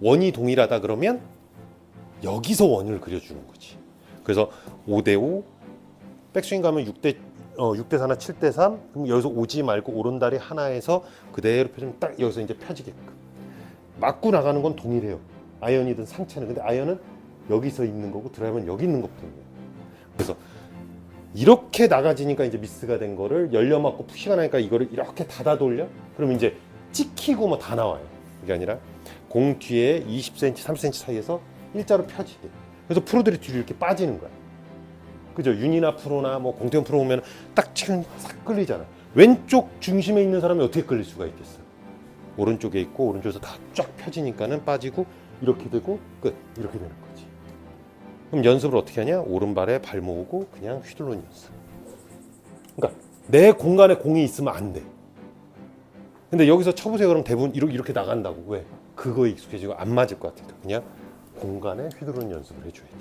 원이 동일하다 그러면 여기서 원을 그려주는 거지. 그래서 5대5 백스윙 가면 6대 어, 6대 4나 7대 3 그럼 여기서 오지 말고 오른다리 하나에서 그대로 펴주면 딱 여기서 이제 펴지게끔 맞고 나가는 건 동일해요. 아이언이든 상체는 근데 아이언은 여기서 있는 거고 드라이브는 여기 있는 것뿐이에요. 그래서 이렇게 나가지니까 이제 미스가 된 거를 열려 맞고 푸시가 나니까 이거를 이렇게 닫아 돌려? 그럼 이제 찍히고 뭐 다 나와요. 그게 아니라 공 뒤에 20cm, 30cm 사이에서 일자로 펴지게. 그래서 프로들이 뒤로 이렇게 빠지는 거야. 그죠? 윤이나 프로나 뭐 공태현 프로 보면 딱 치면 싹 끌리잖아. 왼쪽 중심에 있는 사람이 어떻게 끌릴 수가 있겠어? 오른쪽에 있고 오른쪽에서 다 쫙 펴지니까는 빠지고 이렇게 되고 끝 이렇게 되는 거지. 그럼 연습을 어떻게 하냐? 오른발에 발 모으고 그냥 휘둘러는 연습. 그러니까 내 공간에 공이 있으면 안 돼. 근데 여기서 쳐보세요. 그럼 대부분 이렇게, 이렇게 나간다고 왜? 그거에 익숙해지고 안 맞을 것 같으니까 그냥 공간에 휘두르는 연습을 해줘야 돼.